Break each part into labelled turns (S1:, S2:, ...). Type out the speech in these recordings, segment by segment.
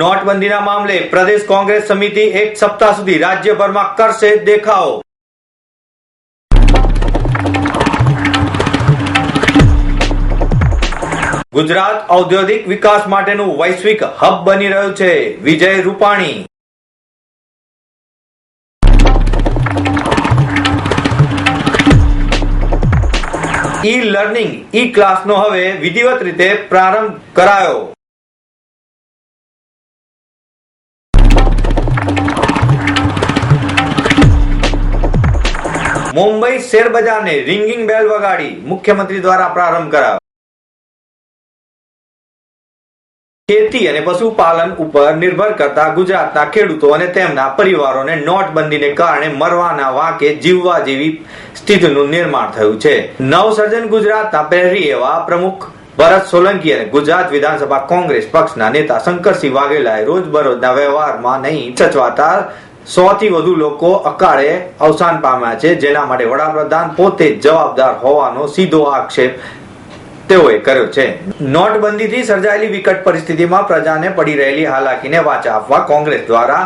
S1: નોટબંધીના મામલે પ્રદેશ કોંગ્રેસ સમિતિ એક સપ્તાહ સુધી રાજ્યભરમાં કરશે દેખાવો. ગુજરાત ઔદ્યોગિક વિકાસ માટેનું વૈશ્વિક હબ બની રહ્યું છે, વિજય રૂપાણી. ઈ લર્નિંગ ઈ ક્લાસનો હવે વિધિવત રીતે પ્રારંભ કરાયો. મુંબઈ શેર બજારને રિંગિંગ બેલ વગાડી મુખ્યમંત્રી દ્વારા પ્રારંભ કરાયો. ખેતી અને પશુપાલન ઉપર નિર્ભર કરતા ગુજરાતના ખેડૂતો અને તેમના પરિવારોને નોટબંધીને કારણે મરવાના વાંકે જીવવા જેવી સ્થિતિનું નિર્માણ થયું છે. નવસર્જન ગુજરાતના પહેરી એવા પ્રમુખ ભરત સોલંકી અને ગુજરાત વિધાનસભા કોંગ્રેસ પક્ષના નેતા શંકરસિંહ વાઘેલાએ રોજબરોજના વ્યવહારમાં નહીં સચવાતા સો થી વધુ લોકો અકાળે અવસાન પામ્યા છે, જેના માટે વડાપ્રધાન પોતે જવાબદાર હોવાનો સીધો આક્ષેપ તેઓએ કર્યો છે. નોટબંધીથી સર્જાયેલી વિકટ પરિસ્થિતિમાં પ્રજાને પડી રહેલી હાલાકીને વાચા આપવા કોંગ્રેસ દ્વારા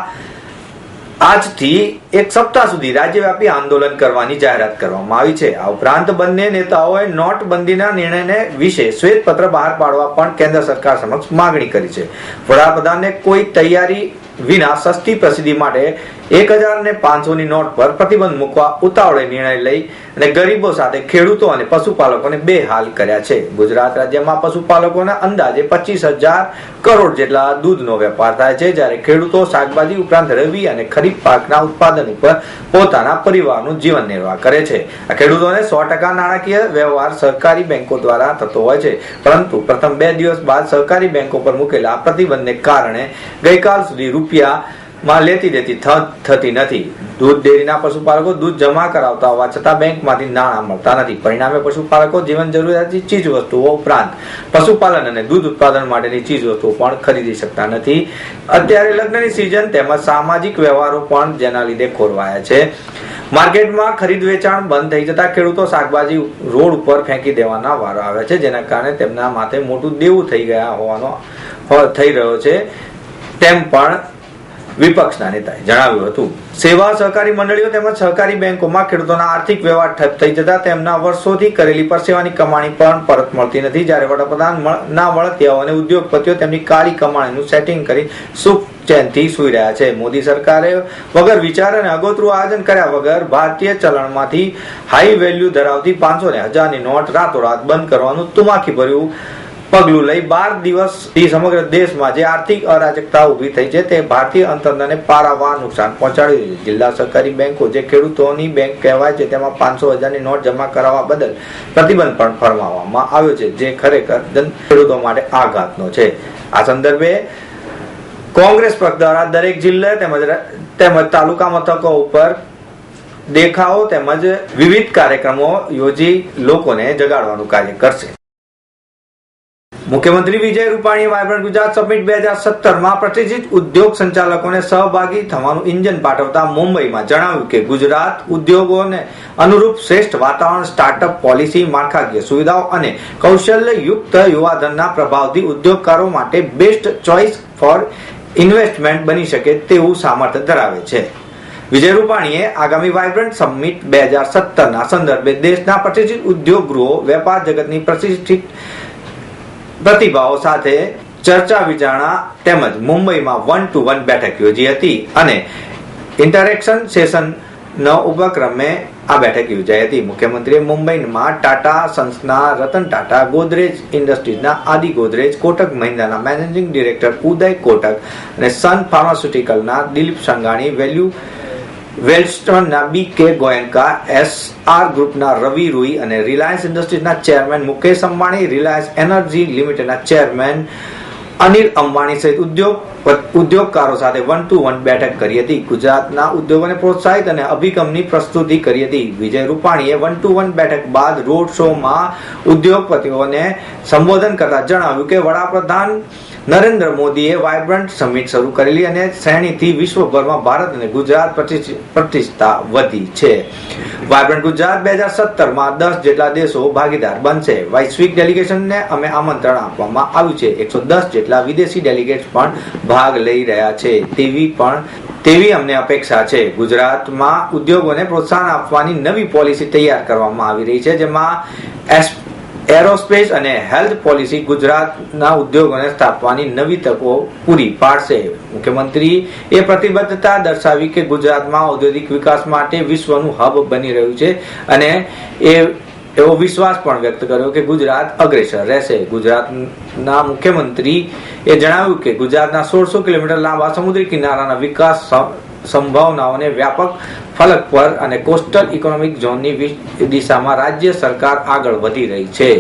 S1: આજથી એક સપ્તાહ સુધી રાજ્યવ્યાપી આંદોલન કરવાની જાહેરાત કરવામાં આવી છે. આ ઉપરાંત બંને નેતાઓએ નોટબંધીના નિર્ણયને વિશે શ્વેતપત્ર બહાર પાડવા પણ કેન્દ્ર સરકાર સમક્ષ માગણી કરી છે. વડાપ્રધાનને કોઈ તૈયારી વિના સસ્તી પ્રસિદ્ધિ માટે એક હજાર ને પાંચસો ની નોટ પર પ્રતિબંધ મૂકવા ઉતાવળે નિર્ણય લઈ અને ગરીબો સાથે ખેડૂતો અને પશુપાલકોને બેહાલ કર્યા છે. ગુજરાત રાજ્યમાં પશુપાલકોના અંદાજે પચીસ હજાર કરોડ જેટલા દૂધનો વેપાર થાય છે, જ્યારે ખેડૂતો શાકભાજી ઉપરાંત રવિ અને ખરીફ પાકના ઉત્પાદન ઉપર પોતાના પરિવારનું જીવન નિર્વાહ કરે છે. આ ખેડૂતોને સો ટકા નાણાકીય વ્યવહાર સહકારી બેંકો દ્વારા થતો હોય છે. પરંતુ પ્રથમ બે દિવસ બાદ સહકારી બેંકો પર મૂકેલા પ્રતિબંધને કારણે ગઈકાલ સુધી રૂપિયા માં લેતી દેતી થતી નથી. દૂધ ડેરીના પશુપાલકો દૂધ જમા કરાવતા હોવા છતાં બેંકમાંથી નાણાં મળતા નથી. પરિણામે પશુપાલકો જીવન જરૂરિયાતની ચીજ વસ્તુઓ ઉપરાંત પશુપાલન અને દૂધ ઉત્પાદન માટેની ચીજ વસ્તુઓ પણ ખરીદી શકતા નથી. અત્યારે લગ્નની સિઝન તેમજ સામાજિક વ્યવહારો પણ જેના લીધે ખોરવાયા છે. માર્કેટમાં ખરીદ વેચાણ બંધ થઈ જતા ખેડૂતો શાકભાજી રોડ ઉપર ફેંકી દેવાના વારો આવે છે, જેના કારણે તેમના માથે મોટું દેવું થઈ ગયા હોવાનો થઈ રહ્યો છે. તેમ પણ વિપક્ષના નેતાએ જણાવ્યું હતું. સેવા સહકારી મંડળીઓ તેમજ સહકારી બેંકોમાં ખેડૂતોના આર્થિક વ્યવહાર ઠપ થઈ જતા તેમના વર્ષોથી કરેલી પરસેવાની કમાણી પણ પરત મળતી નથી. જ્યારે વડાપ્રધાન ના વળતિયાઓ અને ઉદ્યોગપતિઓ તેમની કાળી કમાણીનું સેટિંગ કરી સુખ ચેનથી સુઈ રહ્યા છે. મોદી સરકારે વગર વિચાર અને અગોતરું આયોજન કર્યા વગર ભારતીય ચલણમાંથી હાઈ વેલ્યુ ધરાવતી પાંચસો ને હજારની નોટ રાતોરાત બંધ કરવાનું તુમાખી ભર્યું પગલું લઈ બાર દિવસથી સમગ્ર દેશમાં જે આર્થિક અરાજકતા ઊભી થઈ છે તે ભારતીય અંતરને પારાવાર નુકસાન પહોંચાડ્યું છે. જિલ્લા સહકારી બેંકો જે ખેડૂતોની બેંક કહેવાય છે તેમાં પાંચસો હજારની નોટ જમા કરાવવા બદલ પ્રતિબંધ પણ ફરમાવવામાં આવ્યો છે, જે ખરેખર ખેડૂતો માટે આઘાતનો છે. આ સંદર્ભે કોંગ્રેસ પક્ષ દ્વારા દરેક જિલ્લા તેમજ તેમજ તાલુકા મથકો ઉપર દેખાવો તેમજ વિવિધ કાર્યક્રમો યોજી લોકોને જગાડવાનું કાર્ય કરશે. મુખ્યમંત્રી વિજય રૂપાણીએ વાયબ્રન્ટ ગુજરાત સમિટ બે હજાર સત્તરમાં પ્રતિષ્ઠિત ઉદ્યોગ સંચાલકોને સહભાગી થવાનું ઇન્જન પાઠવતા મુંબઈમાં જણાવ્યું કે ગુજરાત ઉદ્યોગોને અનુરૂપ શ્રેષ્ઠ વાતાવરણ સ્ટાર્ટઅપ પોલિસી માળખાકીય સુવિધાઓ અને કૌશલ્યયુક્ત યુવાધનના પ્રભાવથી ઉદ્યોગકારો માટે બેસ્ટ ચોઇસ ફોર ઇન્વેસ્ટમેન્ટ બની શકે તેવું સામર્થ્ય ધરાવે છે. વિજય રૂપાણીએ આગામી વાયબ્રન્ટ સમિટ બે હજાર સત્તરના સંદર્ભે દેશના પ્રતિષ્ઠિત ઉદ્યોગ ગૃહો વેપાર જગતની પ્રતિષ્ઠિત પ્રતિભાવો સાથે ચર્ચા વિચારણા તેમજ મુંબઈમાં વન ટુ વન બેઠક યોજી હતી અને ઇન્ટરેક્શન સેશન નો ઉપક્રમે આ બેઠક યોજાઈ હતી. મુખ્યમંત્રીએ મુંબઈમાં ટાટા સન્સના રતન ટાટા ગોદરેજ ઇન્ડસ્ટ્રીઝના આદિ ગોદરેજ કોટક મહિન્દ્રાના મેનેજિંગ ડિરેક્ટર ઉદય કોટક અને સન ફાર્માસ્યુટિકલના દિલીપ સંઘાણી વેલ્યુ વેલસ્ટનના B K Goenka S R ગ્રુપના રવિ રૂઈ અને Reliance ઇન્ડસ્ટ્રીઝના chairman Mukesh Ambani, Reliance energy લિમિટેડના ચેરમેન અનિલ અંબાણી સહિત ઉદ્યોગ ઉદ્યોગકારો સાથે વન ટુ વન બેઠક કરી હતી. ગુજરાતના ઉદ્યોગોને પ્રોત્સાહિત અને અભિગમની પ્રસ્તુતિ કરી હતી. વિજય રૂપાણીએ વન ટુ વન બેઠક બાદ રોડ શોમાં ઉદ્યોગપતિઓને સંબોધન કરતા જણાવ્યું કે વડાપ્રધાન નરેન્દ્ર મોદીએ વાયબ્રન્ટ સમિટ શરૂ કરેલી અને શ્રેણીથી વિશ્વભરમાં ભારત અને ગુજરાત પ્રતિષ્ઠ- વધી છે. વાયબ્રન્ટ ગુજરાત બે હજાર સત્તરમાં દસ જેટલા દેશો ભાગીદાર બનશે. વૈશ્વિક ડેલિગેશનને અમે આમંત્રણ આપવામાં આવ્યું છે. એકસો દસ જેટલા વિદેશી ડેલિગેટ્સ પણ ભાગ લઈ રહ્યા છે. તેવી પણ તેવી અમને અપેક્ષા છે. ગુજરાતમાં ઉદ્યોગોને પ્રોત્સાહન આપવાની નવી પોલિસી તૈયાર કરવામાં આવી રહી છે, જેમાં એસ એરોસ્પેસ અને હેલ્થ પોલિસી ગુજરાતના ઉદ્યોગોને સ્થાપવાની નવી તકો પૂરી પાડશે. મુખ્યમંત્રી એ પ્રતિબદ્ધતા દર્શાવી કે ગુજરાતમાં ઔદ્યોગિક વિકાસ માટે વિશ્વનું હબ બની રહ્યું છે અને એ, એવો વિશ્વાસ પણ વ્યક્ત કર્યો કે ગુજરાત અગ્રેસર રહેશે. ગુજરાતના મુખ્યમંત્રી એ જણાવ્યું કે ગુજરાતના સોળસો કિલોમીટર લાંબા સમુદ્રી કિનારાના વિકાસ સંભાવનાઓને વ્યાપક ફલક પર અને કોસ્ટલ ઇકોનોમિક ઝોનની દિશામાં રાજ્ય સરકાર આગળ વધી રહી છે.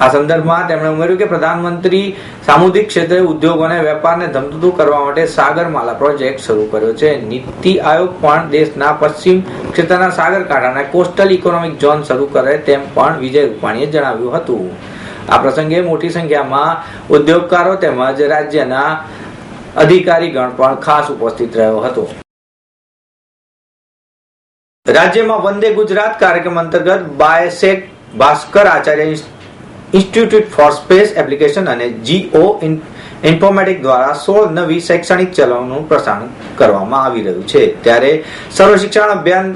S1: આ સંદર્ભમાં તેમણે ઉમેર્યું કે પ્રધાનમંત્રી સામુદ્રિક ક્ષેત્રે ઉદ્યોગો અને વેપારને ધમધમતું કરવા માટે સાગરમાલા પ્રોજેક્ટ શરૂ કર્યો છે. નીતિ આયોગ પણ દેશના પશ્ચિમ ક્ષેત્રના સાગરકાંઠાના કોસ્ટલ ઇકોનોમિક ઝોન શરૂ કરે તેમ પણ વિજય રૂપાણીએ જણાવ્યું હતું. આ પ્રસંગે મોટી સંખ્યામાં ઉદ્યોગકારો તેમજ રાજ્યના અધિકારીગણ પણ ખાસ ઉપસ્થિત રહ્યો હતો. રાજ્યમાં વંદે ગુજરાત કાર્યક્રમ અંતર્ગત બાયસેક Bhaskar Acharya institute for space application અને જીઓ ઇન્ફોર્મેટિક દ્વારા સોળ નવી શૈક્ષણિક ચલણનું પ્રસારણ કરવામાં આવી રહ્યું છે. ત્યારે સર્વ શિક્ષણ અભિયાન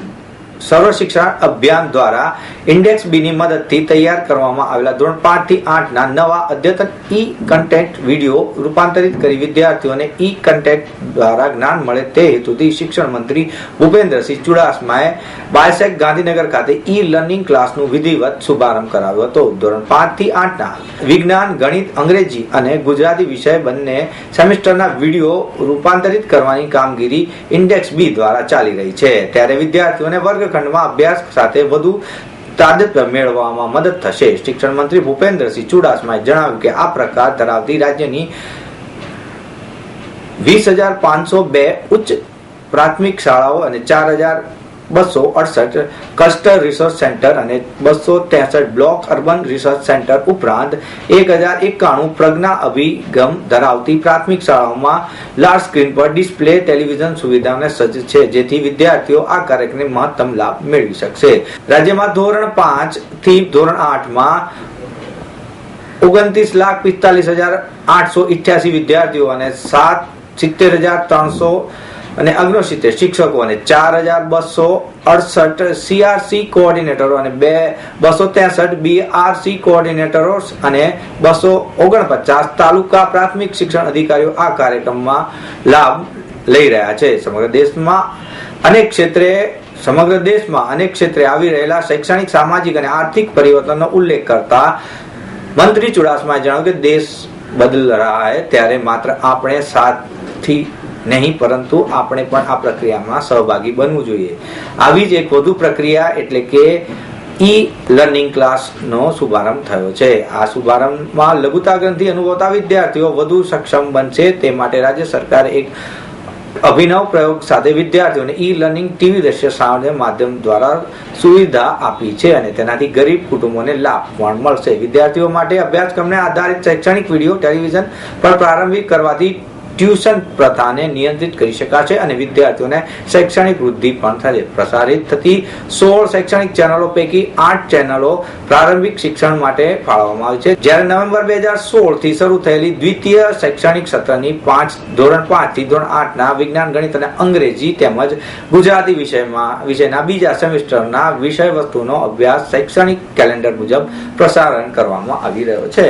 S1: સર્વ શિક્ષણ અભિયાન દ્વારા ઇન્ડેક્સ બી ની મદદથી તૈયાર કરવામાં આવેલા ધોરણ પાંચથી આઠ ના નવા અદ્યતન ઈ કન્ટેન્ટ વીડિયો રૂપાંતરિત કરી વિદ્યાર્થીઓને ઈ કન્ટેન્ટ દ્વારા જ્ઞાન મળે તે હેતુથી શિક્ષણ મંત્રી ભૂપેન્દ્રસિંહ ચુડાસમાએ બાયસેક ગાંધીનગર ખાતે ઈ લર્નિંગ ક્લાસનું વિધિવત શુભારંભ કરાવ્યો હતો. ધોરણ પાંચથી આઠ ના વિજ્ઞાન, ગણિત, અંગ્રેજી અને ગુજરાતી વિષય બંને સેમિસ્ટરના વીડિયો રૂપાંતરિત કરવાની કામગીરી ઇન્ડેક્સ બી દ્વારા ચાલી રહી છે. ત્યારે વિદ્યાર્થીઓને વર્ગખંડમાં અભ્યાસ સાથે વધુ તાદત્ય મેળવવામાં મદદ થશે. શિક્ષણ મંત્રી ભૂપેન્દ્રસિંહ ચુડાસમાએ જણાવ્યું કે આ પ્રકાર ધરાવતી રાજ્યની વીસ હજાર પાંચસો બે ઉચ્ચ પ્રાથમિક શાળાઓ અને ચાર હજાર બસો અડસઠ ક્લસ્ટર રિસર્ચ સેન્ટર અને બસો ત્રેસઠ બ્લોક અર્બન રિસર્ચ સેન્ટર ઉપરાંત એક હજાર એકાણું પ્રજ્ઞા અભિગમ ધરાવતી પ્રાથમિક શાળાઓમાં લાર્જ સ્ક્રીન પર ડિસ્પ્લે ટેલિવિઝન સુવિધાને સજ્જ છે, જેથી વિદ્યાર્થીઓ આ કાર્યક્રમને મહત્તમ લાભ મેળવી શકશે. રાજ્યમાં ધોરણ પાંચથી ધોરણ આઠમાં ઓગણત્રીસ લાખ પિસ્તાલીસ હજાર આઠસો ઇઠ્યાસી વિદ્યાર્થીઓ અને સાત સિત્તેર હજાર ત્રણસો અને અગ્નોસિત્તેર શિક્ષકો અને ચાર હજાર બસો અડસઠ સીઆરસી કોઓર્ડિનેટરો અને બે બસો ત્રેસઠ બીઆરસી કોઓર્ડિનેટરો અને બસો ઓગણપચાસ તાલુકા પ્રાથમિક શિક્ષણ અધિકારીઓ આ કાર્યક્રમમાં લાભ લઈ રહ્યા છે. સમગ્ર દેશમાં અનેક ક્ષેત્રે, સમગ્ર દેશમાં અનેક ક્ષેત્રે આવી રહેલા શૈક્ષણિક, સામાજિક અને આર્થિક પરિવર્તનનો ઉલ્લેખ કરતા મંત્રી ચુડાસમાએ જણાવ્યું કે દેશ બદલ રહ્યા છે ત્યારે માત્ર આપણે સાથી નહીં, પરંતુ આપણે પણ આ પ્રક્રિયામાં સહભાગી બનવું જોઈએ. આવી જ એક વધુ પ્રક્રિયા એટલે કે ઈ લર્નિંગ ક્લાસનો શુભારંભ થયો છે. આ શુભારંભમાં લઘુતા ગ્રંથિ અનુભવતા વિદ્યાર્થીઓ વધુ સક્ષમ બનશે. તે માટે રાજ્ય સરકારે એક અભિનવ પ્રયોગ સાથે વિદ્યાર્થીઓને ઈ લર્નિંગ ટીવી દ્રશ્ય શ્રાવ્ય માધ્યમ દ્વારા સુવિધા આપી છે અને તેનાથી ગરીબ કુટુંબોને લાભ પણ મળશે. વિદ્યાર્થીઓ માટે અભ્યાસક્રમને આધારિત શૈક્ષણિક વીડિયો, ટેલિવિઝન પર પ્રારંભિક કરવાથી ટ્યુશન પ્રથાને નિયંત્રિત કરી શકાશે અને વિદ્યાર્થીઓને શૈક્ષણિક વૃદ્ધિ પણ થશે. પ્રસારિત થતી સોળ શૈક્ષણિક ચેનલો પૈકી આઠ ચેનલો પ્રારંભિક શિક્ષણ માટે ફાળવવામાં આવી છે. જ્યારે નવેમ્બર બે હજાર સોળથી શરૂ થયેલી દ્વિતીય શૈક્ષણિક સત્રની પાંચ, ધોરણ પાંચથી ધોરણ આઠ ના વિજ્ઞાન, ગણિત અને અંગ્રેજી તેમજ ગુજરાતી વિષયમાં, વિષયના બીજા સેમેસ્ટરના વિષય વસ્તુનો અભ્યાસ શૈક્ષણિક કેલેન્ડર મુજબ પ્રસારણ કરવામાં આવી રહ્યો છે.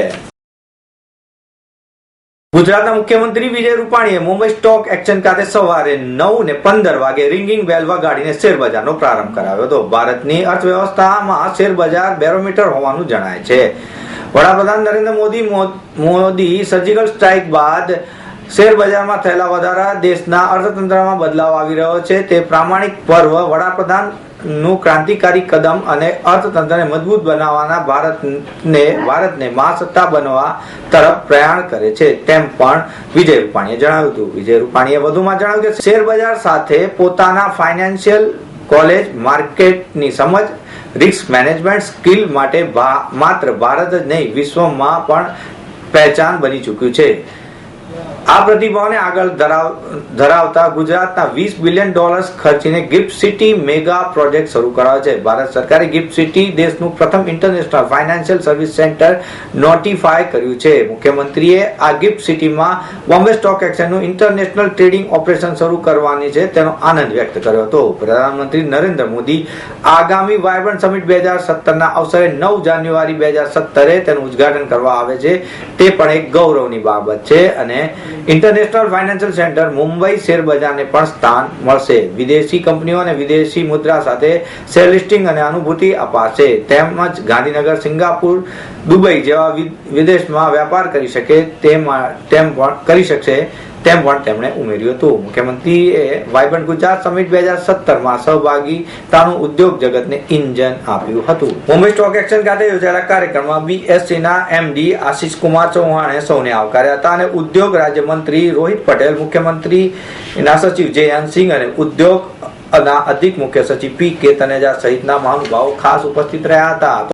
S1: ગુજરાતના મુખ્યમંત્રી વિજય રૂપાણીએ મુંબઈ સ્ટોક એક્સચેન્જ ખાતે સવારે નવ ને પંદર વાગે રિંગિંગ બેલ વગાડીને શેરબજારનો પ્રારંભ કરાવ્યો હતો. ભારતની અર્થવ્યવસ્થામાં શેરબજાર બેરોમીટર હોવાનું જણાય છે. વડાપ્રધાન નરેન્દ્ર મોદી મોદી સર્જિકલ સ્ટ્રાઇક બાદ શેર થયેલા વધારા દેશના અર્થતંત્રમાં બદલાવ આવી રહ્યો છે. તે પ્રામાણિક પર્વ વડાપ્રધાનનું ક્રાંતિકારી કદમ અને અર્થતંત્રને મજબૂત બનાવવાના ભારતને ભારતને મહાસત્તા બનવા તરફ પ્રયાણ કરે છે તેમ પણ વિજય રૂપાણીએ જણાવ્યું હતું. વિજય રૂપાણીએ વધુમાં જણાવ્યું કે શેર બજાર સાથે પોતાના ફાઇનાન્શિયલ કોલેજ, માર્કેટની સમજ, રિસ્ક મેનેજમેન્ટ સ્કિલ માટે માત્ર ભારત જ નહીં, વિશ્વમાં પણ પહેચાન બની ચૂક્યું છે. આ પ્રતિભાવને આગળ ધરાવ, ધરાવતા ગુજરાતના વીસ બિલિયન ડોલર્સ ખર્ચીને ગિફ્ટ સિટી મેગા પ્રોજેક્ટ શરૂ કરાયો છે. ભારત સરકારે ગિફ્ટ સિટી દેશનું પ્રથમ international financial service centre notify કર્યું છે. મુખ્યમંત્રીએ આ ગિફ્ટ સિટીમાં બોમ્બે સ્ટોક એક્સચેન્જનું ઇન્ટરનેશનલ ટ્રેડિંગ ઓપરેશન શરૂ કરવાની છે તેનો આનંદ વ્યક્ત કર્યો હતો. પ્રધાનમંત્રી નરેન્દ્ર મોદી આગામી વાયબ્રન્ટ સમિટ બે હજાર સત્તરના અવસરે નવ જાન્યુઆરી બે હજાર સત્તરે તેનું ઉદ્ઘાટન કરવા આવે છે. તે પણ એક ગૌરવની બાબત છે અને international financial centre Mumbai share બજારને પણ સ્થાન મળશે. વિદેશી કંપનીઓ અને વિદેશી મુદ્રા સાથે શેર લિસ્ટિંગ અને અનુભૂતિ અપાશે. તેમજ ગાંધીનગર, સિંગાપુર, દુબઈ જેવા વિદેશમાં વેપાર કરી શકે તેમ પણ કરી શકશે. તેમ પણ તેમણે ઉમેર્યું હતું. મુખ્યમંત્રીએ વાયબ્રન્ટ ગુજરાત સમિટ બે હજાર સત્તરમાં સહભાગીતાનું ઉદ્યોગ જગતને ઇન્જન આપ્યું હતું. મુંબઈ સ્ટોક એક્સચેન્જ ખાતે યોજાયેલા કાર્યક્રમમાં બીએસસીના એમડી આશિષ કુમાર ચૌહાણે સૌને આવકાર્યા હતા અને ઉદ્યોગ રાજ્યમંત્રી રોહિત પટેલ, મુખ્યમંત્રીના સચિવ જયંત સિંહ અને ઉદ્યોગ અધિક મુખ્ય સચિવ પી. કે. તનેજા સહિતના મહાનુભાવો ખાસ ઉપસ્થિત રહ્યા હતા.